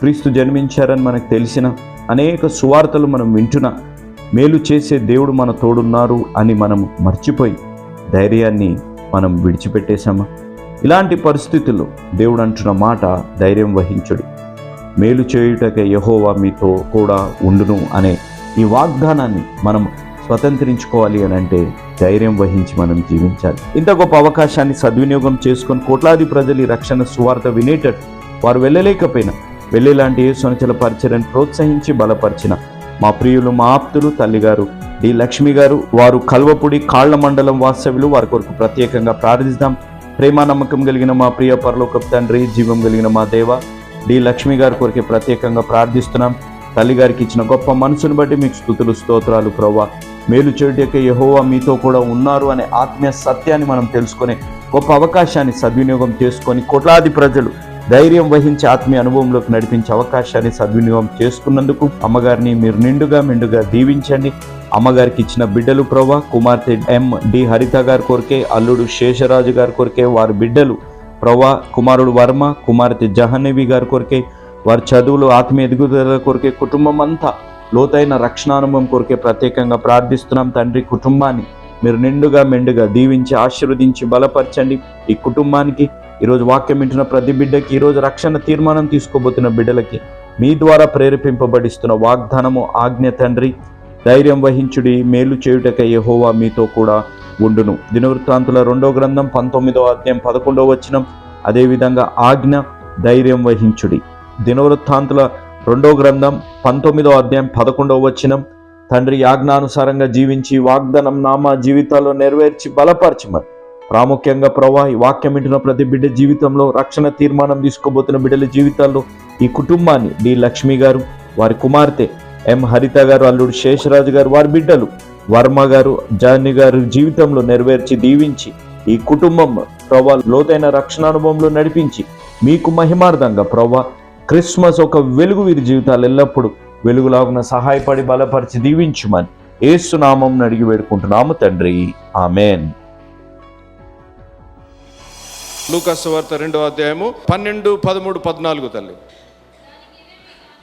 క్రీస్తు జన్మించారని మనకు తెలిసిన అనేక సువార్తలు మనం వింటున్నా మేలు చేసే దేవుడు మన తోడున్నారు అని మనం మర్చిపోయి ధైర్యాన్ని మనం విడిచిపెట్టేశామా? ఇలాంటి పరిస్థితుల్లో దేవుడు అంటున్న మాట ధైర్యం వహించుడి. మేలు చేయుటకే యహోవా మీతో కూడా ఉండును అనే ఈ వాగ్దానాన్ని మనం స్వతంత్రించుకోవాలి అని అంటే ధైర్యం వహించి మనం జీవించాలి. ఇంత గొప్ప అవకాశాన్ని సద్వినియోగం చేసుకొని కోట్లాది ప్రజలు ఈ రక్షణ సువార్త వినేటట్టు వారు వెళ్ళలేకపోయినా వెళ్ళేలాంటి ఏ సొనచల పరిచయని ప్రోత్సహించి బలపరిచిన మా ప్రియులు మా ఆప్తులు తల్లిగారు డి లక్ష్మి గారు వారు కల్వపుడి కాళ్ళ మండలం వాస్తవ్యులు వారి కొరకు ప్రత్యేకంగా ప్రార్థిస్తాం. ప్రేమ నమ్మకం కలిగిన మా ప్రియ పరలోక తండ్రి జీవం కలిగిన మా దేవ డి లక్ష్మి గారి కొరకే ప్రత్యేకంగా ప్రార్థిస్తున్నాం. తల్లి గారికి ఇచ్చిన గొప్ప మనసును బట్టి మీకు స్థుతులు స్తోత్రాలు ప్రవ్వా. మేలు చెడుటకే యహోవా మీతో కూడా ఉన్నారు అనే ఆత్మీయ సత్యాన్ని మనం తెలుసుకునే గొప్ప అవకాశాన్ని సద్వినియోగం చేసుకొని కోట్లాది ప్రజలు ధైర్యం వహించి ఆత్మీయ అనుభవంలోకి నడిపించే అవకాశాన్ని సద్వినియోగం చేసుకున్నందుకు అమ్మగారిని మీరు నిండుగా మెండుగా దీవించండి. అమ్మగారికి ఇచ్చిన బిడ్డలు ప్రభా కుమార్తె ఎం డి హరిత గారి కొరకే అల్లుడు శేషరాజు గారి కొరకే వారి బిడ్డలు ప్రభా కుమారుడు వర్మ కుమార్తె జహన్నవి గారి కొరకే వారి చదువులు ఆత్మీయ ఎదుగుదల కొరకే కుటుంబం అంతా లోతైన రక్షణానుభవం కొరకే ప్రత్యేకంగా ప్రార్థిస్తున్నాం తండ్రి కుటుంబాన్ని మీరు నిండుగా మెండుగా దీవించి ఆశీర్వదించి బలపరచండి. ఈ కుటుంబానికి ఈరోజు వాక్యం వింటున్న ప్రతి బిడ్డకి ఈరోజు రక్షణ తీర్మానం తీసుకోబోతున్న బిడ్డలకి మీ ద్వారా ప్రేరేపింపబడిస్తున్న వాగ్దానము ఆజ్ఞ తండ్రి ధైర్యం వహించుడి మేలు చేయుటక యహోవా మీతో కూడా ఉండును. దినవృత్తాంతుల రెండో గ్రంథం పంతొమ్మిదో అధ్యాయం పదకొండవ వచనం అదేవిధంగా ఆజ్ఞ ధైర్యం వహించుడి. దినవృత్తాంతుల రెండో గ్రంథం పంతొమ్మిదో అధ్యాయం పదకొండవ వచనం తండ్రి ఆజ్ఞానుసారంగా జీవించి వాగ్దానం నామా జీవితాల్లో నెరవేర్చి బలపరచమని. ప్రాముఖ్యంగా ప్రభా ఈ వాక్యం వింటున్న ప్రతి బిడ్డ జీవితంలో రక్షణ తీర్మానం తీసుకోబోతున్న బిడ్డల జీవితాల్లో ఈ కుటుంబాన్ని డి. లక్ష్మి గారు వారి కుమార్తె ఎం. హరిత గారు అల్లుడు శేషరాజు గారు వారి బిడ్డలు వర్మ గారు జాని గారు జీవితంలో నెరవేర్చి దీవించి ఈ కుటుంబం ప్రభా లోతైన రక్షణ అనుభవంలో నడిపించి మీకు మహిమార్థంగా ప్రభా క్రిస్మస్ ఒక వెలుగు వీరి జీవితాలు ఎల్లప్పుడూ వెలుగులాగున సహాయపడి బలపరిచి దీవించుమని ఏసునామం అడిగి వేడుకుంటున్నాము తండ్రి. ఆమెన్. లూకాసు వార్త రెండో అధ్యాయము పన్నెండు పదమూడు పద్నాలుగు తల్లి.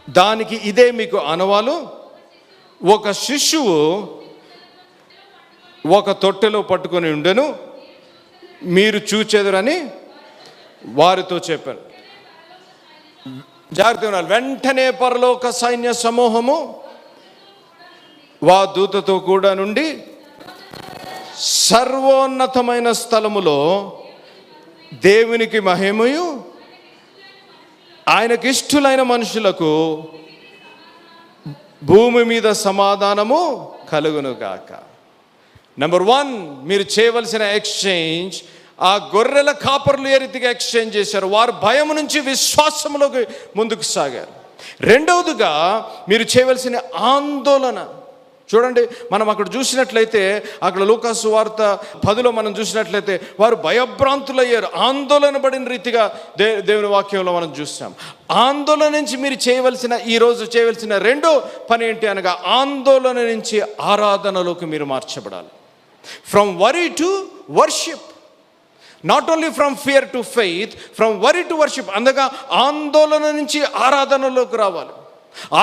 దానికి ఇదే మీకు అనవాలు. ఒక శిష్యువు ఒక తొట్టెలో పట్టుకొని ఉండెను. మీరు చూచెదరని వారితో చెప్పారు జాగ్రత్త ఉన్నారు వెంటనే పరలోక సైన్య సమూహము వా దూతతో కూడా నుండి సర్వోన్నతమైన స్థలములో దేవునికి మహిమయు ఆయనకి ఇష్టులైన మనుషులకు భూమి మీద సమాధానము కలుగును గాక నెంబర్ వన్ మీరు చేయవలసిన ఎక్స్చేంజ్ ఆ గొర్రెల కాపర్లు ఏ రీతిగా ఎక్స్చేంజ్ చేశారు? వారు భయం నుంచి విశ్వాసంలోకి ముందుకు సాగారు. రెండవదిగా మీరు చేయవలసిన ఆందోళన. చూడండి మనం అక్కడ చూసినట్లయితే అక్కడ లూకాసు వార్త పదిలో మనం చూసినట్లయితే వారు భయభ్రాంతులయ్యారు. ఆందోళన పడిన రీతిగా దే దేవుని వాక్యంలో మనం చూసాం ఆందోళన నుంచి మీరు చేయవలసిన ఈరోజు చేయవలసిన రెండో పని ఏంటి అనగా ఆందోళన నుంచి ఆరాధనలోకి మీరు మార్చబడాలి. From worry to worship not only from fear to faith from worry to worship అందుగా ఆందోళన నుంచి ఆరాధనలోకి రావాలి.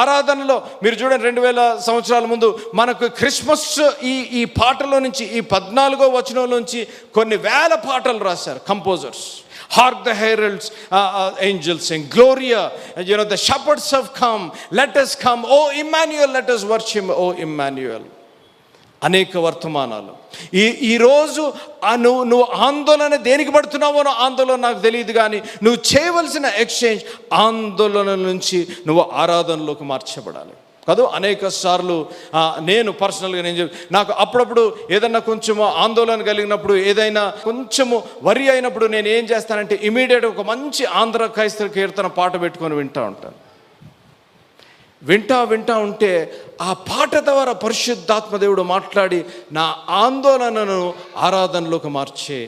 ఆరాధనలో మీరు చూడండి రెండు వేల సంవత్సరాల ముందు మనకు క్రిస్మస్ ఈ ఈ పాటలో నుంచి ఈ పద్నాలుగో వచనంలోంచి కొన్ని వేల పాటలు రాశారు composers hark the heralds angels and gloria you know the shepherds of come let come O Emmanuel let worship O Emmanuel అనేక వర్తమానాలు. ఈ ఈరోజు నువ్వు నువ్వు ఆందోళన దేనికి పడుతున్నావో ఆందోళన నాకు తెలియదు కానీ నువ్వు చేయవలసిన ఎక్స్చేంజ్ ఆందోళన నుంచి నువ్వు ఆరాధనలోకి మార్చబడాలి. కాదు అనేక సార్లు నేను పర్సనల్గా నేను చెప్పి నాకు అప్పుడప్పుడు ఏదన్నా కొంచెము ఆందోళన కలిగినప్పుడు ఏదైనా కొంచెము వరి అయినప్పుడు నేను ఏం చేస్తానంటే ఇమీడియట్ ఒక మంచి ఆంధ్ర క్రైస్తవ కీర్తన పాట పెట్టుకొని వింటూ ఉంటాను. వింటా వింటా ఉంటే ఆ పాట ద్వారా పరిశుద్ధాత్మ దేవుడు మాట్లాడి నా ఆందోళనను ఆరాధనలోకి మార్చే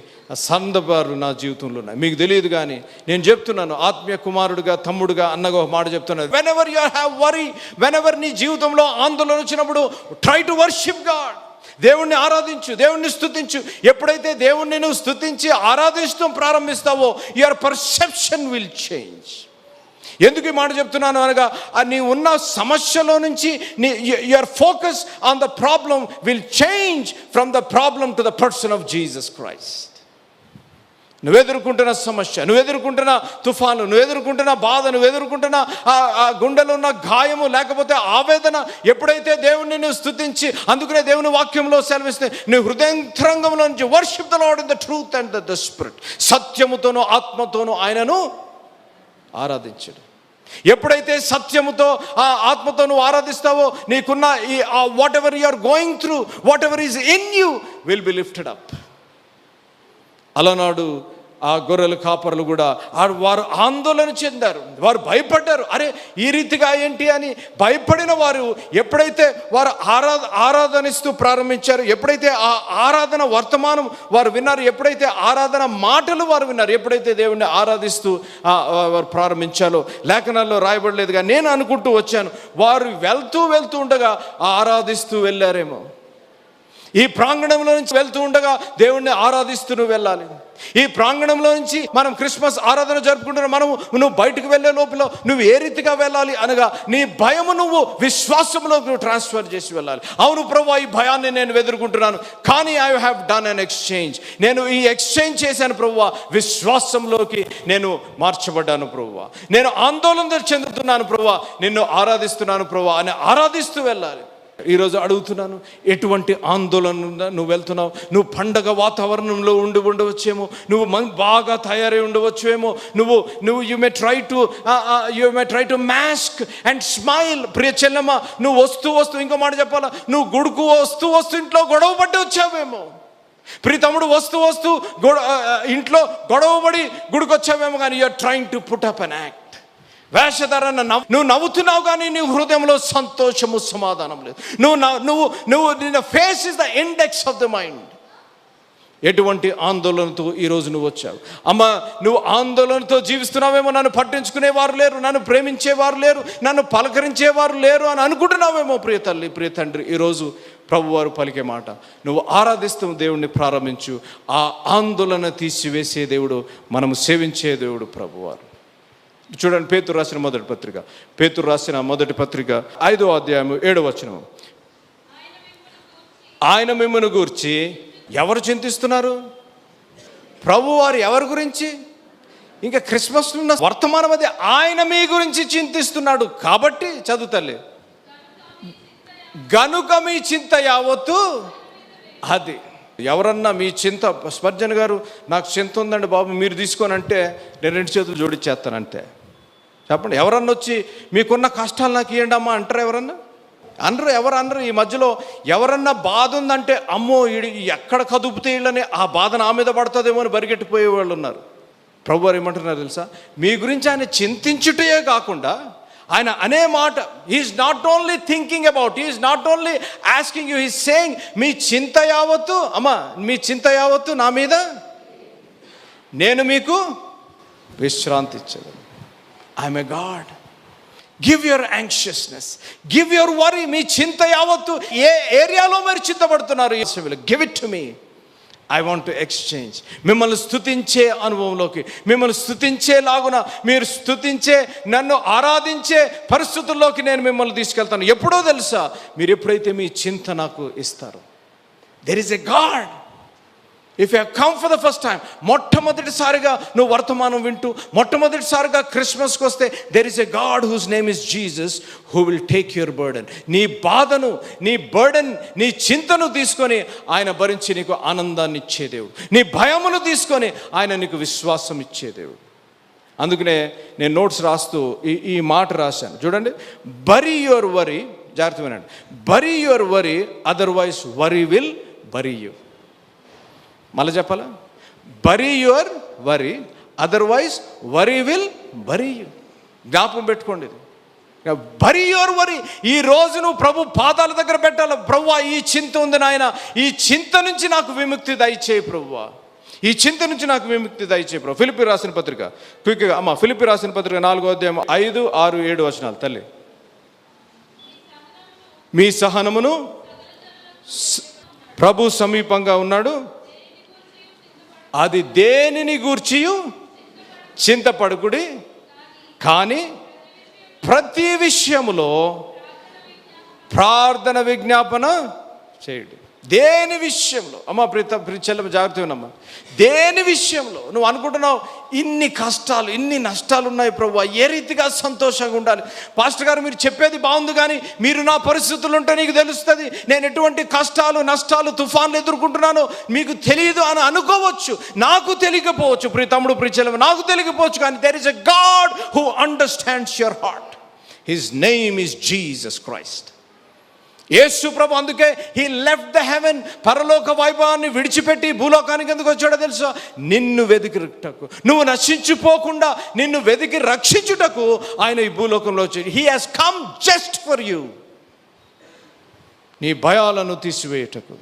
సందర్భాలు నా జీవితంలో ఉన్నాయి. మీకు తెలియదు కానీ నేను చెప్తున్నాను ఆత్మీయ కుమారుడుగా తమ్ముడుగా అన్నగా ఒక మాట చెప్తున్నాను. Whenever you have worry whenever నీ జీవితంలో ఆందోళన వచ్చినప్పుడు ట్రై టు వర్షిప్ గాడ్ దేవుణ్ణి ఆరాధించు దేవుణ్ణి స్థుతించు ఎప్పుడైతే దేవుణ్ణి నువ్వు స్థుతించి ఆరాధించడం ప్రారంభిస్తావో యువర్ పర్సెప్షన్ విల్ చేంజ్ ఎందుకు ఈ మాట చెప్తున్నాను అనగా నీ ఉన్న సమస్యలో నుంచి నీ your focus on the problem will change from the problem to the person of Jesus Christ నువ్వు ఎదుర్కొంటున్న సమస్య నువ్వు ఎదుర్కొంటున్న తుఫాను నువ్వు ఎదుర్కొంటున్న బాధ నువ్వు ఎదుర్కొంటున్న ఆ గుండెలో ఉన్న గాయము లేకపోతే ఆవేదన ఎప్పుడైతే దేవుణ్ణి నువ్వు స్తుతించి అందుకనే దేవుని వాక్యంలో సెలవిస్తే నీ హృదయంతరంగంలో నుంచి worship the Lord in the truth and the spirit సత్యముతోనూ ఆత్మతోనూ ఆయనను ఆరాధించడు. ఎప్పుడైతే సత్యముతో ఆ ఆత్మతో నువ్వు ఆరాధిస్తావో నీకున్న ఈ whatever you are going through whatever is in you will be lifted up అలనాడు ఆ గొర్రెల కాపరులు కూడా వారు ఆందోళన చెందారు. వారు భయపడ్డారు. అరే ఈ రీతిగా ఏంటి అని భయపడిన వారు ఎప్పుడైతే వారు ఆరా ఆరాధనిస్తూ ప్రారంభించారు ఎప్పుడైతే ఆ ఆరాధన వర్తమానం వారు విన్నారు ఎప్పుడైతే ఆరాధన మాటలు వారు విన్నారు ఎప్పుడైతే దేవుణ్ణి ఆరాధిస్తూ వారు ప్రారంభించాలో లేఖనాల్లో రాయబడలేదుగా నేను అనుకుంటూ వచ్చాను వారు వెళ్తూ వెళ్తూ ఉండగా ఆరాధిస్తూ వెళ్ళారేమో. ఈ ప్రాంగణంలో నుంచి వెళ్తూ ఉండగా దేవుణ్ణి ఆరాధిస్తూ నువ్వు వెళ్ళాలి. ఈ ప్రాంగణంలో నుంచి మనం క్రిస్మస్ ఆరాధన జరుపుకుంటున్న మనము నువ్వు బయటకు వెళ్ళే లోపల నువ్వు ఏ రీతిగా వెళ్ళాలి అనగా నీ భయము నువ్వు విశ్వాసంలో నువ్వు ట్రాన్స్ఫర్ చేసి వెళ్ళాలి. అవును ప్రభు ఈ భయాన్ని నేను ఎదుర్కొంటున్నాను. కానీ I have done an exchange నేను ఈ ఎక్స్చేంజ్ చేశాను ప్రభు విశ్వాసంలోకి నేను మార్చబడ్డాను ప్రభు. నేను ఆందోళన చెందుతున్నాను ప్రభు నిన్ను ఆరాధిస్తున్నాను ప్రభు అని ఆరాధిస్తూ వెళ్ళాలి. ఈరోజు అడుగుతున్నాను ఎటువంటి ఆందోళన ఉందా నువ్వు వెళ్తున్నావు? నువ్వు పండగ వాతావరణంలో ఉండి ఉండవచ్చేమో? నువ్వు బాగా తయారై ఉండవచ్చేమో? నువ్వు నువ్వు you may try to you may try to mask and smile ప్రియ చెల్లెమ్మ నువ్వు వస్తూ వస్తూ ఇంకో మాట చెప్పాలా? నువ్వు గుడుకు వస్తూ వస్తూ ఇంట్లో గొడవ పట్టి వచ్చావేమో? ప్రీతముడు తమ్ముడు వస్తూ వస్తూ గొడ ఇంట్లో గొడవపడి గుడికి వచ్చావేమో కానీ you're trying to put up an act వేషధారణ నవ్వు. నువ్వు నవ్వుతున్నావు కానీ నీ హృదయంలో సంతోషము సమాధానం లేదు. నువ్వు నువ్వు నువ్వు నిన్న face is the index of the mind ఎటువంటి ఆందోళనతో ఈరోజు నువ్వు వచ్చావు? అమ్మ నువ్వు ఆందోళనతో జీవిస్తున్నావేమో నన్ను పట్టించుకునేవారు లేరు నన్ను ప్రేమించేవారు లేరు నన్ను పలకరించేవారు లేరు అని అనుకుంటున్నావేమో ప్రియ తల్లి ప్రియ తండ్రి. ఈరోజు ప్రభువారు పలికే మాట నువ్వు ఆరాధిస్తూ దేవుణ్ణి ప్రారంభించు. ఆ ఆందోళన తీసివేసే దేవుడు మనము సేవించే దేవుడు ప్రభువారు. చూడండి పేతురు రాసిన మొదటి పత్రిక. పేతురు రాసిన మొదటి పత్రిక ఐదో అధ్యాయము ఏడో వచనం ఆయన మిమ్మల్ని గూర్చి ఎవరు చింతిస్తున్నారు? ప్రభు వారు ఎవరి గురించి? ఇంకా క్రిస్మస్ ఉన్న వర్తమానం అది ఆయన మీ గురించి చింతిస్తున్నాడు కాబట్టి చదువుతలే. గనుక మీ చింత యావత్తు అది. ఎవరన్నా మీ చింత స్పర్జన్ గారు నాకు చింత ఉందండి బాబు మీరు తీసుకొని అంటే నేను రెండు చేతులు జోడిచ్చేస్తానంటే చెప్పండి ఎవరన్నా వచ్చి మీకున్న కష్టాలు నాకు ఇవ్వండి అమ్మా అంటారు ఎవరన్నా? అనరు ఎవరు అనరు ఈ మధ్యలో ఎవరన్నా బాధ ఉందంటే అమ్మో ఎక్కడ కదుపుతే వీళ్ళని ఆ బాధ నా మీద పడుతుందేమో అని బరిగెట్టిపోయే వాళ్ళు ఉన్నారు. ప్రభు వారు ఏమంటున్నారు తెలుసా? మీ గురించి ఆయన చింతించుటే కాకుండా ఆయన అనే మాట is not only thinking about is not only asking you is saying మీ చింత యావత్తు అమ్మా మీ చింత యావత్తు నా మీద నేను మీకు విశ్రాంతి ఇచ్చగలను I'm a God give your anxiousness give your worry మీ చింత యావత్తు ఏ ఏరియాలో మీరు చింతపడుతున్నారు? Give it to me I want to exchange మిమ్మల్ని స్థుతించే అనుభవంలోకి మిమ్మల్ని స్థుతించేలాగున మీరు స్థుతించే నన్ను ఆరాధించే పరిస్థితుల్లోకి నేను మిమ్మల్ని తీసుకెళ్తాను. ఎప్పుడో తెలుసా? మీరు ఎప్పుడైతే మీ చింత నాకు ఇస్తారు there is a God if you come for the first time మొట్టమొదటిసారిగా నువ్వు వర్తమానం వింటూ మొట్టమొదటిసారిగా క్రిస్మస్కి వస్తే there is a God whose name is Jesus who will take your burden నీ బాధను నీ బర్డన్ నీ చింతను తీసుకొని ఆయన భరించి నీకు ఆనందాన్ని ఇచ్చే దేవుడు. నీ భయమును తీసుకొని ఆయన నీకు విశ్వాసం ఇచ్చే దేవుడు. అందుకనే నేను నోట్స్ రాస్తూ ఈ ఈ మాట రాశాను. చూడండి బరీ యువర్ వరీ జాగ్రత్త వినండి. Bury your worry otherwise worry will bury you మళ్ళీ చెప్పాలా? Bury your worry otherwise worry will bury you జ్ఞాపకం పెట్టుకోండి ఇది. యువర్ వరీ వరి ఈ రోజు నువ్వు ప్రభు పాదాల దగ్గర పెట్టాలి? ప్రభు ఈ చింత ఉంది నాయన. ఈ చింత నుంచి నాకు విముక్తి దయచేయి ప్రభువా ఈ చింత నుంచి నాకు విముక్తి దయచేయి ప్రభు ఫిలిపి రాసిన పత్రిక. క్విక్గా అమ్మ ఫిలిపి రాసిన పత్రిక నాలుగో అధ్యాయం ఐదు ఆరు ఏడు వచనాలు. తల్లి. మీ సహనమును ప్రభు సమీపంగా ఉన్నాడు. అది దేనిని గూర్చియు? చింతపడుకుడి. కానీ ప్రతి విషయములో ప్రార్థన విజ్ఞాపన చేయండి. దేని విషయంలో? అమ్మ ప్రీత ప్రిచెల్లమ్మ జాగ్రత్త ఉన్నమ్మా దేని విషయంలో? నువ్వు అనుకుంటున్నావు ఇన్ని కష్టాలు ఇన్ని నష్టాలు ఉన్నాయి ప్రభు ఏ రీతిగా సంతోషంగా ఉండాలి? పాస్టర్ గారు మీరు చెప్పేది బాగుంది కానీ మీరు నా పరిస్థితులు ఉంటే నీకు తెలుస్తుంది. నేను ఎటువంటి కష్టాలు నష్టాలు తుఫాన్లు ఎదుర్కొంటున్నానో మీకు తెలియదు అని అనుకోవచ్చు. నాకు తెలియకపోవచ్చు ప్రీ తమ్ముడు ప్రిచెల్లమ్మ నాకు తెలియకపోవచ్చు కానీ there is a God who understands your heart his name is Jesus Christ Yesu ప్రభు అందుకే హీ లెఫ్ట్ ద హెవెన్ పరలోక వైభవాన్ని విడిచిపెట్టి భూలోకానికి ఎందుకు వచ్చాడో తెలుసా? నిన్ను వెతికిటకు నువ్వు నశించిపోకుండా నిన్ను వెతికి రక్షించుటకు ఆయన ఈ భూలోకంలో వచ్చి he has come just for you నీ భయాలను తీసివేయుటకు.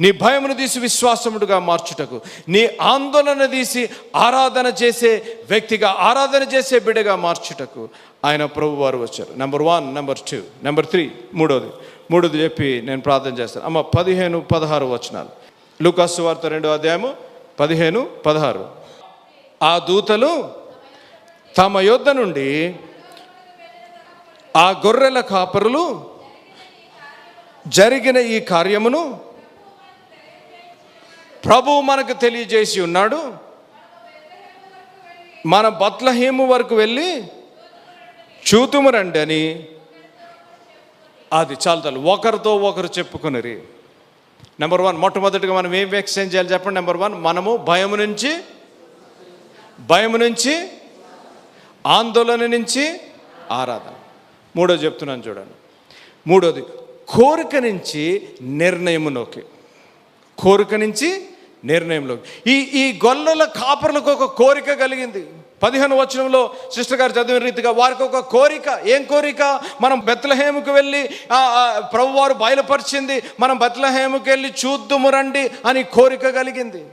నీ భయమును తీసి విశ్వాసముడుగా మార్చుటకు. నీ ఆందోళన తీసి ఆరాధన చేసే వ్యక్తిగా ఆరాధన చేసే బిడ్డగా మార్చుటకు. ఆయన ప్రభు వారు వచ్చారు. Number one number two number three మూడోది. మూడోది చెప్పి నేను ప్రార్థన చేస్తాను. అమ్మ పదిహేను పదహారు వచనాలు. లూకాసు వార్త రెండో అధ్యాయము పదిహేను పదహారు. ఆ దూతలు తమ యొద్ద నుండి ఆ గొర్రెల కాపరులు జరిగిన ఈ కార్యమును ప్రభు మనకు తెలియజేసి ఉన్నాడు. మన బత్లహేము వరకు వెళ్ళి చూతుము రండి అని అది చాలు చాలు. ఒకరితో ఒకరు చెప్పుకునిరి. నెంబర్ వన్ మొట్టమొదటిగా మనం ఏం ఎక్స్చేంజ్ చేయాలి చెప్పండి? నెంబర్ వన్ మనము భయము నుంచి భయము నుంచి ఆందోళన నుంచి ఆరాధన. మూడో చెప్తున్నాను చూడండి. మూడోది కోరిక నుంచి నిర్ణయములోకి కోరిక నుంచి నిర్ణయంలోకి ఈ ఈ గొల్లల కాపర్లకు ఒక కోరిక కలిగింది. పదిహేను వచనంలో సిస్టర్ గారు చదివిన రీతిగా వారికి ఒక కోరిక. ఏం కోరిక? మనం బెత్లహేముకు వెళ్ళి ప్రభు వారు ప్రభువారు బయలుపరిచింది మనం బెత్లహేముకి వెళ్ళి చూద్దుము రండి అని కోరిక కలిగింది.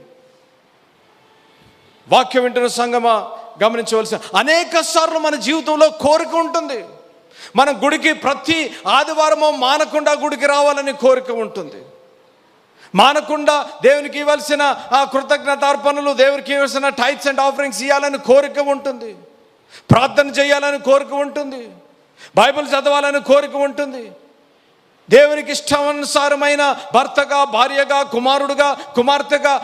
వాక్యం వింటున్న సంగమా గమనించవలసిన అనేక సార్లు మన జీవితంలో కోరిక ఉంటుంది. మన గుడికి ప్రతి ఆదివారము మానకుండా గుడికి రావాలని కోరిక ఉంటుంది. మానకుండా దేవునికి ఇవ్వాల్సిన ఆ కృతజ్ఞతార్పణలు దేవునికి ఇవ్వాల్సిన టైట్స్ అండ్ ఆఫరింగ్స్ ఇవ్వాలని కోరిక ఉంటుంది. ప్రార్థన చేయాలని కోరిక ఉంటుంది. బైబిల్ చదవాలని కోరిక ఉంటుంది. దేవునికి ఇష్టానుసారమైన భర్తగా భార్యగా కుమారుడుగా కుమార్తెగా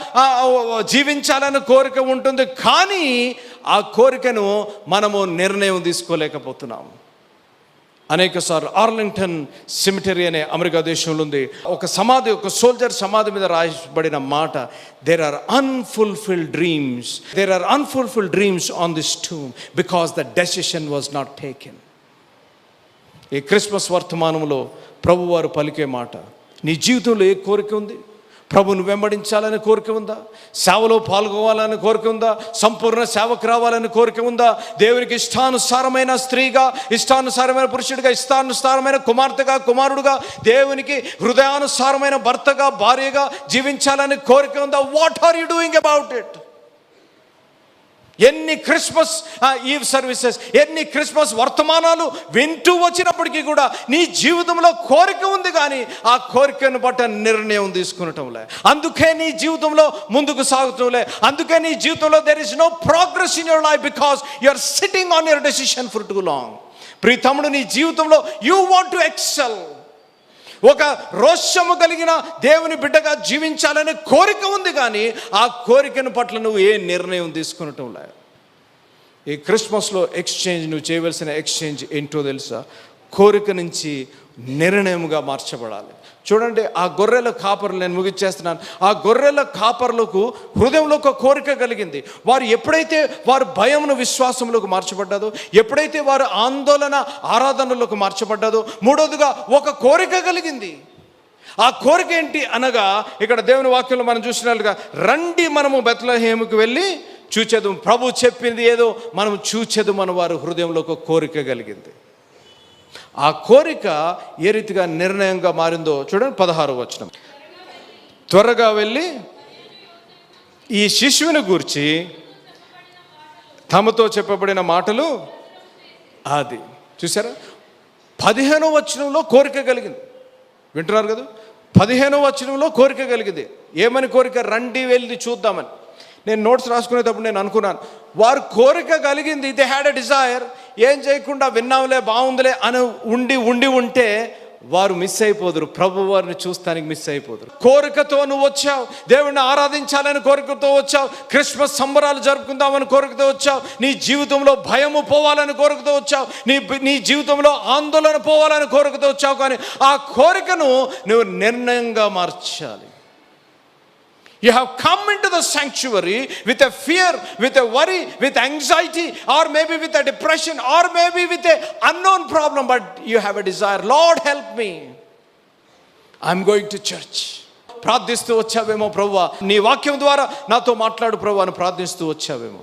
జీవించాలని కోరిక ఉంటుంది. కానీ ఆ కోరికను మనము నిర్ణయం తీసుకోలేకపోతున్నాము. అనేక సార్లు ఆర్లింగ్టన్ సిమిటరీ అనే అమెరికా దేశంలో ఉంది ఒక సమాధి ఒక సోల్జర్ సమాధి మీద రాయబడిన మాట there are unfulfil dreams there are unfulfil dreams on this tomb because the decision was not taken ఈ క్రిస్మస్ వర్తమానంలో ప్రభువారు పలికే మాట నీ జీవితంలో ఏ కోరిక ఉంది? ప్రభును వెంబడించాలని కోరిక ఉందా? సేవలో పాల్గొవాలని కోరిక ఉందా? సంపూర్ణ సేవకు రావాలని కోరిక ఉందా? దేవునికి ఇష్టానుసారమైన స్త్రీగా ఇష్టానుసారమైన పురుషుడిగా ఇష్టానుసారమైన కుమార్తెగా కుమారుడుగా దేవునికి హృదయానుసారమైన భర్తగా భార్యగా జీవించాలని కోరిక ఉందా? What are you doing about it ఎన్ని క్రిస్మస్ ఈవ్ సర్వీసెస్ ఎన్ని క్రిస్మస్ వర్తమానాలు వింటూ వచ్చినప్పటికీ కూడా నీ జీవితంలో కోరిక ఉంది కానీ ఆ కోరికను బట్ట నిర్ణయం తీసుకునటంలే. అందుకే నీ జీవితంలో ముందుకు సాగుతుంలే. అందుకే నీ జీవితంలో there is no progress in your life because you are sitting on your decision for too long pre తమ్ముడు నీ జీవితంలో యూ వాంట్ టు ఎక్సెల్ ఒక రోషము కలిగిన దేవుని బిడ్డగా జీవించాలనే కోరిక ఉంది కానీ ఆ కోరికను పట్ల నువ్వు ఏ నిర్ణయం తీసుకునటం లేదు. ఈ క్రిస్మస్లో ఎక్స్చేంజ్ నువ్వు చేయవలసిన ఎక్స్చేంజ్ ఏంటో తెలుసా? కోరిక నుంచి నిర్ణయముగా మార్చబడాలి. చూడండి ఆ గొర్రెల కాపరులు నేను ముగిచ్చేస్తున్నాను ఆ గొర్రెల కాపరులకు హృదయంలో ఒక కోరిక కలిగింది. వారు ఎప్పుడైతే వారు భయమును విశ్వాసంలోకి మార్చబడ్డదో ఎప్పుడైతే వారు ఆందోళన ఆరాధనలకు మార్చబడ్డదో మూడోదిగా ఒక కోరిక కలిగింది. ఆ కోరిక ఏంటి అనగా ఇక్కడ దేవుని వాక్యంలో మనం చూసినట్లుగా రండి మనము బెత్లహేముకి వెళ్ళి చూచేదు ప్రభు చెప్పింది ఏదో మనం చూచేదు మన వారు హృదయంలో ఒక కోరిక కలిగింది. ఆ కోరిక ఏ రీతిగా నిర్ణయంగా మారిందో చూడండి పదహారు వచనం. త్వరగా వెళ్ళి ఈ శిశువుని గూర్చి తమతో చెప్పబడిన మాటలు అది చూసారా పదిహేనో వచనంలో కోరిక కలిగింది. వింటున్నారు కదా? పదిహేనో వచనంలో కోరిక కలిగింది. ఏమని కోరిక? రండి వెళ్ళి చూద్దామని. నేను నోట్స్ రాసుకునేటప్పుడు నేను అనుకున్నాను. వారు కోరిక కలిగింది. దే హ్యాడ్ ఎ డిజైర్ ఏం చేయకుండా విన్నాంలే బాగుందిలే అని ఉండి ఉండి ఉంటే వారు మిస్ అయిపోదురు. ప్రభు వారిని చూస్తానికి మిస్ అయిపోదురు. కోరికతో నువ్వు వచ్చావు. దేవుణ్ణి ఆరాధించాలని కోరికతో వచ్చావు. క్రిస్మస్ సంబరాలు జరుపుకుందామని కోరికతో వచ్చావు. నీ జీవితంలో భయము పోవాలని కోరికతో వచ్చావు. నీ నీ జీవితంలో ఆందోళన పోవాలని కోరికతో వచ్చావు. కానీ ఆ కోరికను నువ్వు నిర్ణయంగా మార్చాలి. You have come into the sanctuary with a fear, with a worry, with anxiety, or maybe with a depression, or maybe with a unknown problem, but you have a desire. Lord, help me. I'm going to church. ప్రార్థిస్తూ వచ్చావేమో ప్రవ్వా నీ వాక్యం ద్వారా నాతో మాట్లాడు ప్రభు అని ప్రార్థిస్తూ వచ్చావేమో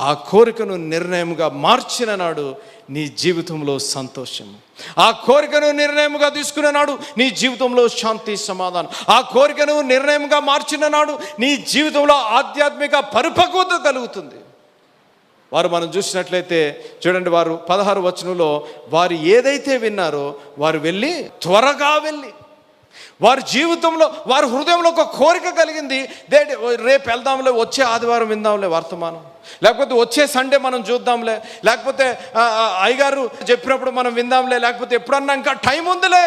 ఆ కోరికను నిర్ణయంగా మార్చిన నాడు నీ జీవితంలో సంతోషం. ఆ కోరికను నిర్ణయంగా తీసుకున్న నాడు నీ జీవితంలో శాంతి సమాధానం. ఆ కోరికను నిర్ణయంగా మార్చిన నాడు నీ జీవితంలో ఆధ్యాత్మిక పరిపక్వత కలుగుతుంది. వారు మనం చూసినట్లయితే చూడండి వారు పదహారు వచనంలో వారు ఏదైతే విన్నారో వారు వెళ్ళి త్వరగా వెళ్ళి వారి జీవితంలో వారి హృదయంలో ఒక కోరిక కలిగింది. దే రేపు వెళ్దాంలే వచ్చే ఆదివారం విందాంలే వర్తమానం. లేకపోతే వచ్చే సండే మనం చూద్దాంలే. లేకపోతే అయ్యగారు చెప్పినప్పుడు మనం విందాంలే. లేకపోతే ఎప్పుడన్నా ఇంకా టైం ఉందిలే.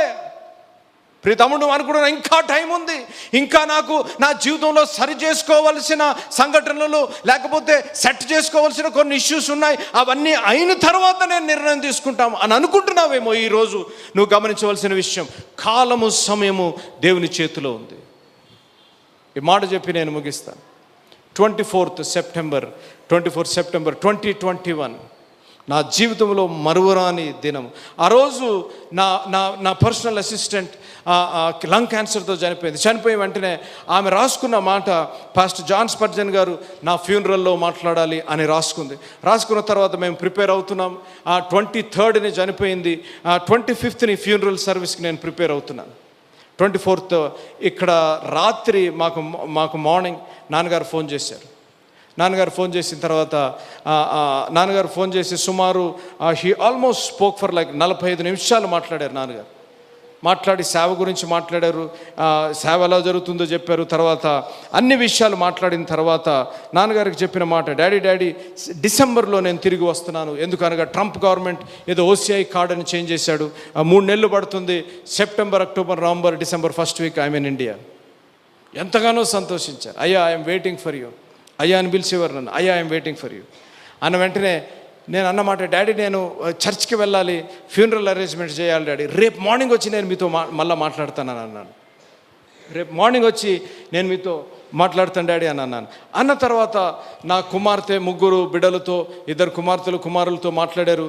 ప్రియ తమ్ముడు అనుకుంటున్నా ఇంకా టైం ఉంది. ఇంకా నాకు నా జీవితంలో సరి చేసుకోవలసిన సంఘటనలు లేకపోతే సెట్ చేసుకోవాల్సిన కొన్ని ఇష్యూస్ ఉన్నాయి. అవన్నీ అయిన తర్వాత నేను నిర్ణయం తీసుకుంటాం అని అనుకుంటున్నావేమో ఈరోజు నువ్వు గమనించవలసిన విషయం. కాలము సమయము దేవుని చేతిలో ఉంది. ఈ మాట చెప్పి నేను ముగిస్తాను. Twenty fourth September twenty fourth September twenty twenty one. నా జీవితంలో మరువరాని దినం. ఆ రోజు నా నా నా పర్సనల్ అసిస్టెంట్ లంగ్ క్యాన్సర్తో చనిపోయింది. చనిపోయిన వెంటనే ఆమె రాసుకున్న మాట పాస్టర్ జాన్ స్పర్జన్ గారు నా ఫ్యూనరల్లో మాట్లాడాలి అని రాసుకుంది. రాసుకున్న తర్వాత మేము ప్రిపేర్ అవుతున్నాం. ఆ ట్వంటీ థర్డ్ని చనిపోయింది. ఆ ట్వంటీ ఫిఫ్త్ని ఫ్యూనరల్ సర్వీస్కి నేను ప్రిపేర్ అవుతున్నాను. ట్వంటీ ఫోర్త్ ఇక్కడ రాత్రి మాకు మాకు మార్నింగ్ నాన్నగారు ఫోన్ చేశారు. నాన్నగారు ఫోన్ చేసిన తర్వాత నాన్నగారు ఫోన్ చేసి సుమారు he almost spoke for like నలభై ఐదు నిమిషాలు మాట్లాడారు నాన్నగారు. మాట్లాడి సేవ గురించి మాట్లాడారు. సేవ ఎలా జరుగుతుందో చెప్పారు. తర్వాత అన్ని విషయాలు మాట్లాడిన తర్వాత నాన్నగారికి చెప్పిన మాట డాడీ డాడీ డిసెంబర్లో నేను తిరిగి వస్తున్నాను. ఎందుకనగా ట్రంప్ గవర్నమెంట్ ఏదో ఓసీఐ కార్డ్ అని చేంజ్ చేశాడు. మూడు నెలలు పడుతుంది. September October November December first week I mean India. ఎంతగానో సంతోషించారు. అయ్యా ఐఎమ్ వెయిటింగ్ ఫర్ యూ. అయ్యా అని పిలిచేవారు నన్ను. అయ్యా ఐఎమ్ వెయిటింగ్ ఫర్ యూ. అన్న వెంటనే నేను అన్నమాట డాడీ నేను చర్చ్కి వెళ్ళాలి ఫ్యూనరల్ అరేంజ్మెంట్ చేయాలి డాడీ. రేపు మార్నింగ్ వచ్చి నేను మీతో మా మళ్ళీ మాట్లాడతానని అన్నాను. రేపు మార్నింగ్ వచ్చి నేను మీతో మాట్లాడుతాను డాడీ అని అన్నాను. అన్న తర్వాత నా కుమార్తె ముగ్గురు బిడ్డలతో ఇద్దరు కుమార్తెలు కుమారులతో మాట్లాడారు.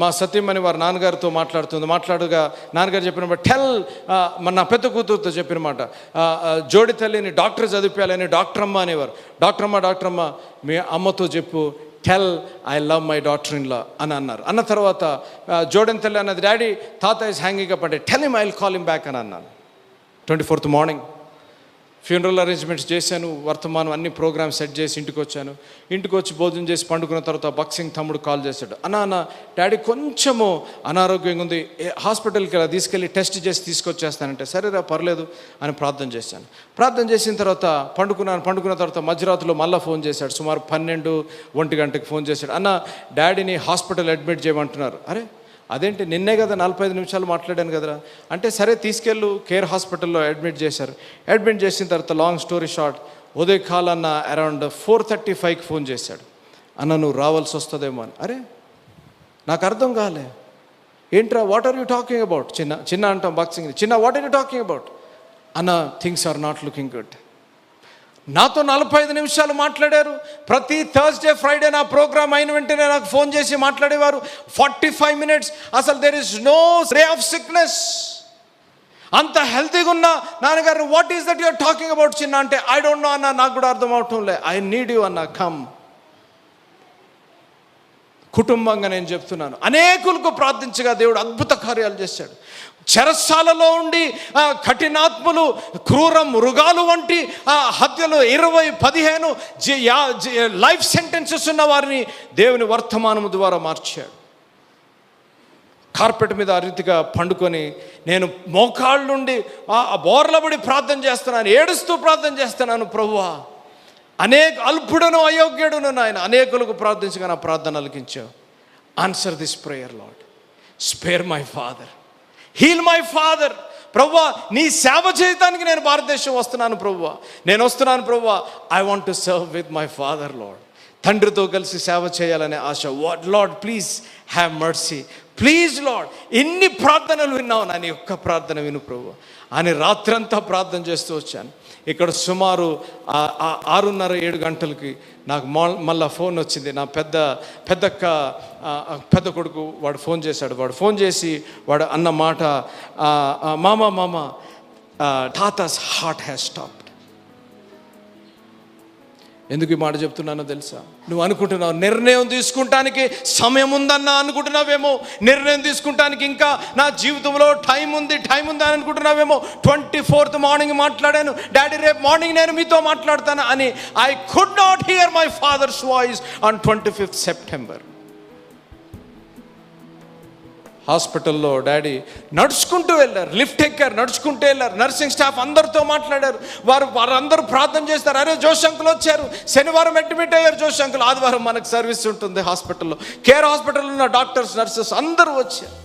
మా సత్యం అని వారి నాన్నగారితో మాట్లాడుతుంది. మాట్లాడుగా నాన్నగారు చెప్పిన టెల్ మన నా పెద్ద కూతురుతో చెప్పిన మాట జోడి తల్లిని డాక్టర్ చదివిపోయాలని డాక్టర్ అమ్మ అనేవారు. డాక్టర్ అమ్మ డాక్టర్ అమ్మ మీ అమ్మతో చెప్పు tell I love my daughter in law అని అన్నారు. అన్న తర్వాత ఆ, జోడెన్ తల్లి అన్నది డాడీ తాత ఇస్ హ్యాంగింగ్ అప్ అంటే tell him I call back అని అన్నాను. Twenty fourth morning funeral arrangements చేశాను వర్తమానం అన్ని ప్రోగ్రామ్స్ సెట్ చేసి ఇంటికి వచ్చాను. ఇంటికి వచ్చి భోజనం చేసి పండుకున్న తర్వాత బక్సింగ్ తమ్ముడు కాల్ చేశాడు. అన్న అన్న డాడీ కొంచెము అనారోగ్యంగా ఉంది. హాస్పిటల్కి ఇలా తీసుకెళ్ళి టెస్ట్ చేసి తీసుకొచ్చేస్తానంటే సరేరా పర్లేదు అని ప్రార్థన చేశాను. ప్రార్థన చేసిన తర్వాత పండుకున్నాను. పండుకున్న తర్వాత మధ్యరాత్రిలో మళ్ళీ ఫోన్ చేశాడు. సుమారు పన్నెండు ఒంటి గంటకి ఫోన్ చేశాడు. అన్న డాడీని హాస్పిటల్ అడ్మిట్ చేయమంటున్నారు. అరే అదేంటి? నిన్నే కదా నలభై ఐదు నిమిషాలు మాట్లాడాను కదరా. అంటే సరే తీసుకెళ్ళు కేర్ హాస్పిటల్లో అడ్మిట్ చేశారు. అడ్మిట్ చేసిన తర్వాత లాంగ్ స్టోరీ షార్ట్ ఉదయకాల్ అన్న అరౌండ్ ఫోర్ థర్టీ ఫైవ్కి ఫోన్ చేశాడు. అన్న నువ్వు రావాల్సి వస్తుందేమో అని. అరే నాకు అర్థం కాలే. ఏంట్రా what are you talking about చిన్న చిన్న అంటాం బాక్సింగ్ చిన్న what are you talking about అన్న things are not looking good నాతో నలభై ఐదు నిమిషాలు మాట్లాడారు. ప్రతి థర్స్డే ఫ్రైడే నా ప్రోగ్రామ్ అయిన వెంటనే నాకు ఫోన్ చేసి మాట్లాడేవారు. Forty five minutes. అసలు there is no ray of sickness అంత హెల్తీగా ఉన్న నాన్నగారు what is that your talking about చిన్న? అంటే ఐ డోంట్ నో అన్న నాకు కూడా అర్థం అవటం లే. ఐ నీడ్ యూ అన్న కమ్ కుటుంబంగా నేను చెప్తున్నాను. అనేకులకు ప్రార్థించగా దేవుడు అద్భుత కార్యాలు చేశాడు. చెరసాలలో ఉండి కఠినాత్ములు క్రూర మృగాలు వంటి ఆ హత్యలు ఇరవై పదిహేను జి- యా- జి- లైఫ్ సెంటెన్సెస్ ఉన్న వారిని దేవుని వర్తమానము ద్వారా మార్చాడు. కార్పెట్ మీద అరితిగా పండుకొని నేను మోకాళ్ళ నుండి ఆ బోర్లబడి ప్రార్థన చేస్తున్నాను ఏడుస్తూ ప్రార్థన చేస్తున్నాను ప్రభువా. అనేక అల్పుడను అయోగ్యుడును నాయన అనేకులకు ప్రార్థించగా నా ప్రార్థన అలికించావు answer this prayer lord spare my father heal my father ప్రవ్వా నీ సేవ చేయటానికి నేను భారతదేశం వస్తున్నాను ప్రవ్వా. నేను వస్తున్నాను ప్రవ్వా. I want to serve with my father lord తండ్రితో కలిసి సేవ చేయాలనే ఆశ. What lord please have mercy please lord ఎన్ని ప్రార్థనలు విన్నావు నా నీ ఒక్క ప్రార్థన విను ప్రభు అని రాత్రంతా ప్రార్థన చేస్తూ వచ్చాను. ఇక్కడ సుమారు ఆరున్నర ఏడు గంటలకి నాకు మా- మళ్ళా ఫోన్ వచ్చింది. నా పెద్ద పెద్దక్క పెద్ద కొడుకు వాడు ఫోన్ చేశాడు. వాడు ఫోన్ చేసి వాడు అన్న మాట మామ మామ టాటాస్ హార్ట్ హ్యాస్ స్టాప్. ఎందుకు ఈ మాట చెప్తున్నానో తెలుసా? నువ్వు అనుకుంటున్నావు నిర్ణయం తీసుకుంటానికి సమయం ఉందన్న అనుకుంటున్నావేమో నిర్ణయం తీసుకుంటానికి ఇంకా నా జీవితంలో టైం ఉంది టైం ఉంది అని అనుకుంటున్నావేమో ట్వంటీ ఫోర్త్ మార్నింగ్ మాట్లాడాను డాడీ రేపు మార్నింగ్ నేను మీతో మాట్లాడతాను అని I could not hear my father's voice on twenty fifth September హాస్పిటల్లో డాడీ నడుచుకుంటూ వెళ్ళారు లిఫ్ట్ ఎక్కారు నడుచుకుంటూ వెళ్ళారు. నర్సింగ్ స్టాఫ్ అందరితో మాట్లాడారు. వారు వారందరూ ప్రార్థన చేస్తారు. అరే జోష్ అంకుల్ వచ్చారు. శనివారం అడ్మిట్ అయ్యారు జోష్ అంకుల్. ఆదివారం మనకు సర్వీస్ ఉంటుంది హాస్పిటల్లో. కేర్ హాస్పిటల్లో ఉన్న డాక్టర్స్ నర్సెస్ అందరూ వచ్చారు.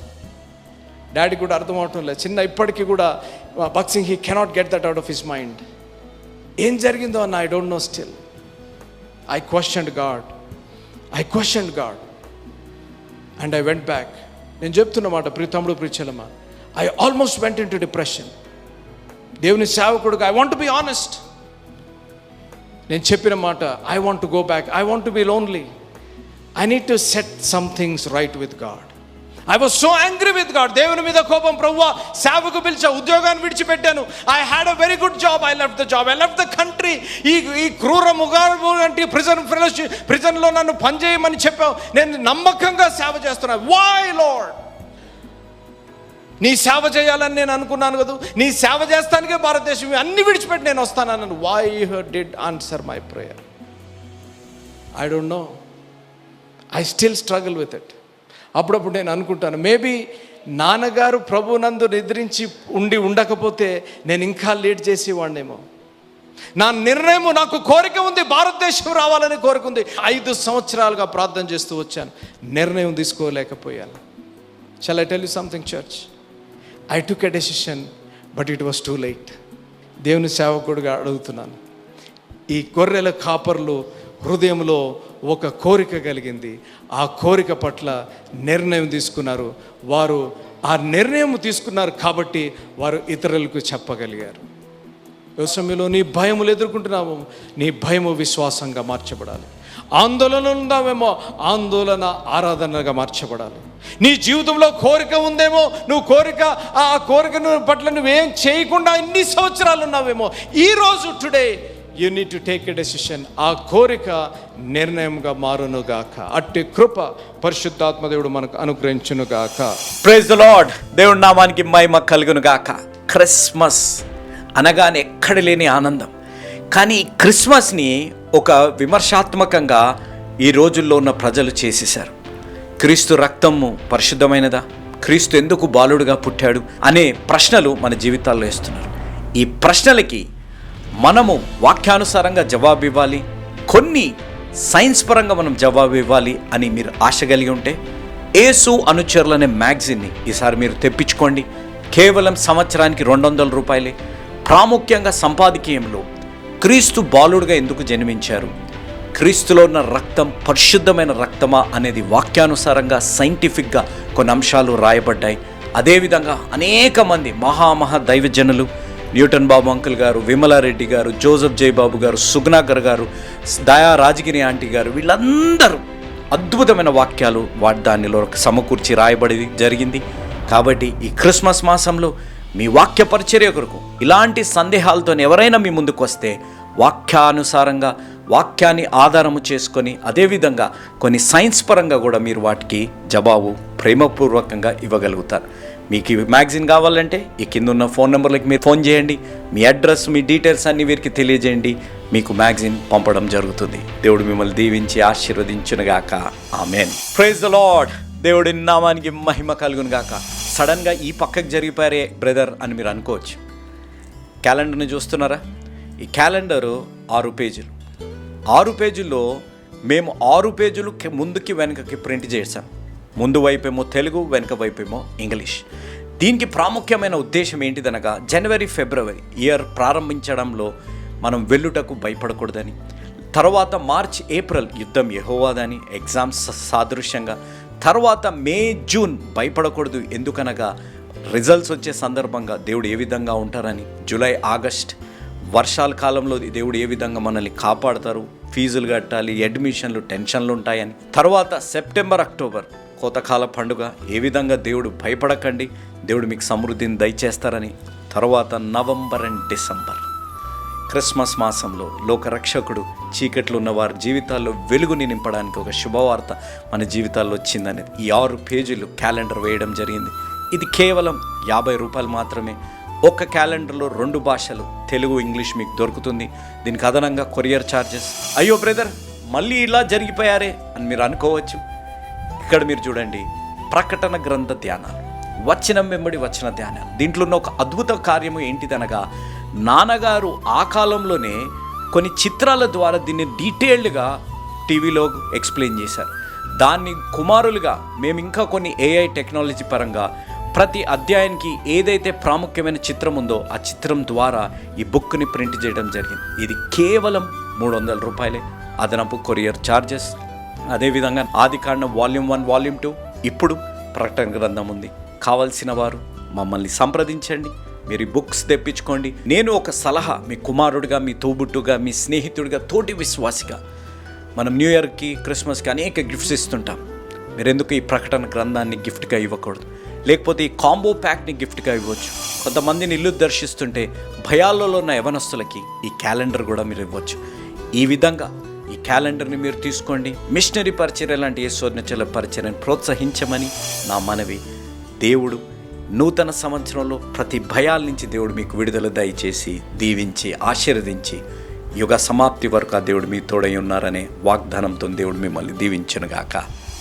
డాడీ కూడా అర్థమవటం లేదు. చిన్న ఇప్పటికీ కూడా boxing he cannot get that out of his mind. ఏం జరిగిందో అన్న I don't know still. I question God. I question God. And I went back. నేను చెప్తున్నమాట ప్రియ ప్రిచలమ్మ I almost went into depression దేవుని సేవకుడుగా ఐ వాంట్ బి ఆనెస్ట్ నేను చెప్పిన మాట I want go back I want be lonely I need to set some things right with God I was so angry with God దేవుని మీద కోపం. ప్రవ్వా సేవకు పిలిచా ఉద్యోగాన్ని విడిచిపెట్టాను. I had a very good job I left the job I left the country ఈ ఈ క్రూర ముగారు అంటే ప్రిజన్ ఫెలోషిప్ ప్రిజన్లో నన్ను పనిచేయమని చెప్పావు. నేను నమ్మకంగా సేవ చేస్తున్నా. వై లార్డ్ నీ సేవ చేయాలని నేను అనుకున్నాను కదా? నీ సేవ చేస్తానికే భారతదేశం అన్ని విడిచిపెట్టి నేను వస్తానన్నాను. Why did answer my prayer I don't know I still struggle with it అప్పుడప్పుడు నేను అనుకుంటాను మేబీ నాన్నగారు ప్రభునందు నిద్రించి ఉండి ఉండకపోతే నేను ఇంకా లేట్ చేసేవాడినేమో నా నిర్ణయం నాకు కోరిక ఉంది భారతదేశం రావాలని కోరిక ఉంది. ఐదు సంవత్సరాలుగా ప్రార్థన చేస్తూ వచ్చాను నిర్ణయం తీసుకోలేకపోయాను. Shall I tell you something church I took a decision but it was too late దేవుని సేవకుడిగా అడుగుతున్నాను. ఈ గొర్రెల కాపర్లు హృదయంలో ఒక కోరిక కలిగింది. ఆ కోరిక పట్ల నిర్ణయం తీసుకున్నారు. వారు ఆ నిర్ణయం తీసుకున్నారు కాబట్టి వారు ఇతరులకు చెప్పగలిగారు. వ్యవసాయంలో సమయంలో నీ భయములు ఎదుర్కొంటున్నాము నీ భయము విశ్వాసంగా మార్చబడాలి. ఆందోళన ఉందామేమో ఆందోళన ఆరాధనగా మార్చబడాలి. నీ జీవితంలో కోరిక ఉందేమో నువ్వు కోరిక ఆ కోరికను పట్ల నువ్వేం చేయకుండా ఇన్ని సంవత్సరాలు ఉన్నావేమో ఈరోజు today you need to take a decision ఆ కోరిక నిర్ణయంగా మారునుగాక. అట్టి కృప పరిశుద్ధాత్మ దేవుడు మనకు అనుగ్రహించునుగాక. ప్రైజ్ ద లార్డ్ దేవుడి నామానికి మహిమ కలుగును గాక క్రిస్మస్ అనగానే ఎక్కడ లేని ఆనందం. కానీ క్రిస్మస్ని ఒక విమర్శాత్మకంగా ఈ రోజుల్లో ఉన్న ప్రజలు చేసేశారు. క్రీస్తు రక్తము పరిశుద్ధమైనదా? క్రీస్తు ఎందుకు బాలుడుగా పుట్టాడు? అనే ప్రశ్నలు మన జీవితాల్లో వేస్తున్నారు. ఈ ప్రశ్నలకి మనము వాక్యానుసారంగా జవాబు ఇవ్వాలి కొన్ని సైన్స్ పరంగా మనం జవాబు ఇవ్వాలి అని మీరు ఆశ కలిగి ఉంటే ఏసు అనుచరులు అనే మ్యాగజిన్ని ఈసారి మీరు తెప్పించుకోండి. కేవలం సంవత్సరానికి రెండు వందల రూపాయలే. ప్రాముఖ్యంగా సంపాదకీయంలో క్రీస్తు బాలుడుగా ఎందుకు జన్మించారు? క్రీస్తులో ఉన్న రక్తం పరిశుద్ధమైన రక్తమా అనేది వాక్యానుసారంగా సైంటిఫిక్గా కొన్ని అంశాలు రాయబడ్డాయి. అదేవిధంగా అనేక మంది మహామహా దైవజనులు న్యూటన్ బాబు అంకుల్ గారు విమలారెడ్డి గారు జోసఫ్ జయబాబు గారు సుగ్నాకర్ గారు దయా రాజగిరి ఆంటీ గారు వీళ్ళందరూ అద్భుతమైన వాక్యాలు వాటి దానిలో సమకూర్చి రాయబడి జరిగింది. కాబట్టి ఈ క్రిస్మస్ మాసంలో మీ వాక్య పరిచర్య కొరకు ఇలాంటి సందేహాలతో ఎవరైనా మీ ముందుకు వస్తే వాక్యానుసారంగా వాక్యాన్ని ఆధారము చేసుకొని అదేవిధంగా కొన్ని సైన్స్ పరంగా కూడా మీరు వాటికి జవాబు ప్రేమపూర్వకంగా ఇవ్వగలుగుతారు. మీకు ఈ మ్యాగజిన్ కావాలంటే ఈ కింద ఉన్న ఫోన్ నెంబర్లకి మీరు ఫోన్ చేయండి. మీ అడ్రస్ మీ డీటెయిల్స్ అన్ని వీరికి తెలియజేయండి. మీకు మ్యాగజిన్ పంపడం జరుగుతుంది. దేవుడు మిమ్మల్ని దీవించి ఆశీర్వదించునుగాక. ఆమెన్. ప్రైజ్ ద లాడ్ దేవుడి నామానికి మహిమ కలుగునుగాక. సడన్గా ఈ పక్కకు జరిగిపోయారే బ్రదర్ అని మీరు అనుకోవచ్చు. క్యాలెండర్ని చూస్తున్నారా? ఈ క్యాలెండరు ఆరు పేజీలు. ఆరు పేజీల్లో మేము ఆరు పేజీలు ముందుకి వెనకకి ప్రింట్ చేసాం ముందు వైపేమో తెలుగు వెనక వైపేమో ఇంగ్లీష్. దీనికి ప్రాముఖ్యమైన ఉద్దేశం ఏంటిదనగా జనవరి ఫిబ్రవరి ఇయర్ ప్రారంభించడంలో మనం వెల్లుటకు భయపడకూడదని తర్వాత మార్చ్ ఏప్రిల్ యుద్ధం యహోవాదని ఎగ్జామ్స్ సాదృశ్యంగా తర్వాత మే జూన్ భయపడకూడదు ఎందుకనగా రిజల్ట్స్ వచ్చే సందర్భంగా దేవుడు ఏ విధంగా ఉంటారని జూలై ఆగస్ట్ వర్షాల కాలంలో దేవుడు ఏ విధంగా మనల్ని కాపాడతారు? ఫీజులు కట్టాలి అడ్మిషన్లు టెన్షన్లు ఉంటాయని. తర్వాత సెప్టెంబర్ అక్టోబర్ కోతకాల పండుగ. ఏ విధంగా దేవుడు భయపడకండి దేవుడు మీకు సమృద్ధిని దయచేస్తారని. తర్వాత నవంబర్ అండ్ డిసెంబర్. క్రిస్మస్ మాసంలో లోకరక్షకుడు చీకట్లు ఉన్న వారి జీవితాల్లో వెలుగుని నింపడానికి ఒక శుభవార్త మన జీవితాల్లో వచ్చిందనేది. ఈ ఆరు పేజీలు క్యాలెండర్ వేయడం జరిగింది. ఇది కేవలం యాభై రూపాయలు మాత్రమే. ఒక క్యాలెండర్లో రెండు భాషలు తెలుగు ఇంగ్లీష్ మీకు దొరుకుతుంది. దీనికి అదనంగా కొరియర్ ఛార్జెస్ అయ్యో బ్రదర్ మళ్ళీ ఇలా జరిగిపోయారే అని మీరు అనుకోవచ్చు. ఇక్కడ మీరు చూడండి ప్రకటన గ్రంథ ధ్యానాలు వచ్చిన వెంబడి వచ్చిన ధ్యానాలు. దీంట్లో ఉన్న ఒక అద్భుత కార్యము ఏంటిదనగా నాన్నగారు ఆ కాలంలోనే కొన్ని చిత్రాల ద్వారా దీన్ని డీటెయిల్డ్గా టీవీలో ఎక్స్ప్లెయిన్ చేశారు. దాన్ని కుమారులుగా మేము ఇంకా కొన్ని ఏఐ టెక్నాలజీ పరంగా ప్రతి అధ్యాయానికి ఏదైతే ప్రాముఖ్యమైన చిత్రం ఉందో ఆ చిత్రం ద్వారా ఈ బుక్ని ప్రింట్ చేయడం జరిగింది. ఇది కేవలం మూడు వందల రూపాయలే. అదనపు కొరియర్ ఛార్జెస్ అదేవిధంగా ఆది కాండం వాల్యూమ్ వన్ వాల్యూమ్ టూ ఇప్పుడు ప్రకటన గ్రంథం ఉంది. కావలసిన వారు మమ్మల్ని సంప్రదించండి. మీరు ఈ బుక్స్ తెప్పించుకోండి. నేను ఒక సలహా మీ కుమారుడిగా మీ తోబుట్టుగా మీ స్నేహితుడిగా తోటి విశ్వాసిగా మనం న్యూ ఇయర్కి క్రిస్మస్కి అనేక గిఫ్ట్స్ ఇస్తుంటాం. మీరెందుకు ఈ ప్రకటన గ్రంథాన్ని గిఫ్ట్గా ఇవ్వకూడదు? లేకపోతే ఈ కాంబో ప్యాక్ని గిఫ్ట్గా ఇవ్వచ్చు. కొంతమందిని ఇల్లు దర్శిస్తుంటే భయాల్లో ఉన్న యవనస్తులకి ఈ క్యాలెండర్ కూడా మీరు ఇవ్వచ్చు. ఈ విధంగా ఈ క్యాలెండర్ని మీరు తీసుకోండి. మిషనరీ పరిచర్య లాంటి ఈశ్వర్ణచల పరిచర్యను ప్రోత్సహించమని నా మనవి. దేవుడు నూతన సంవత్సరంలో ప్రతి భయాల నుంచి దేవుడు మీకు విడుదల దయచేసి దీవించి ఆశీర్వదించి యుగ సమాప్తి వరకు ఆ దేవుడు మీ తోడై ఉన్నారనే వాగ్దానంతో దేవుడు మిమ్మల్ని దీవించునుగాక.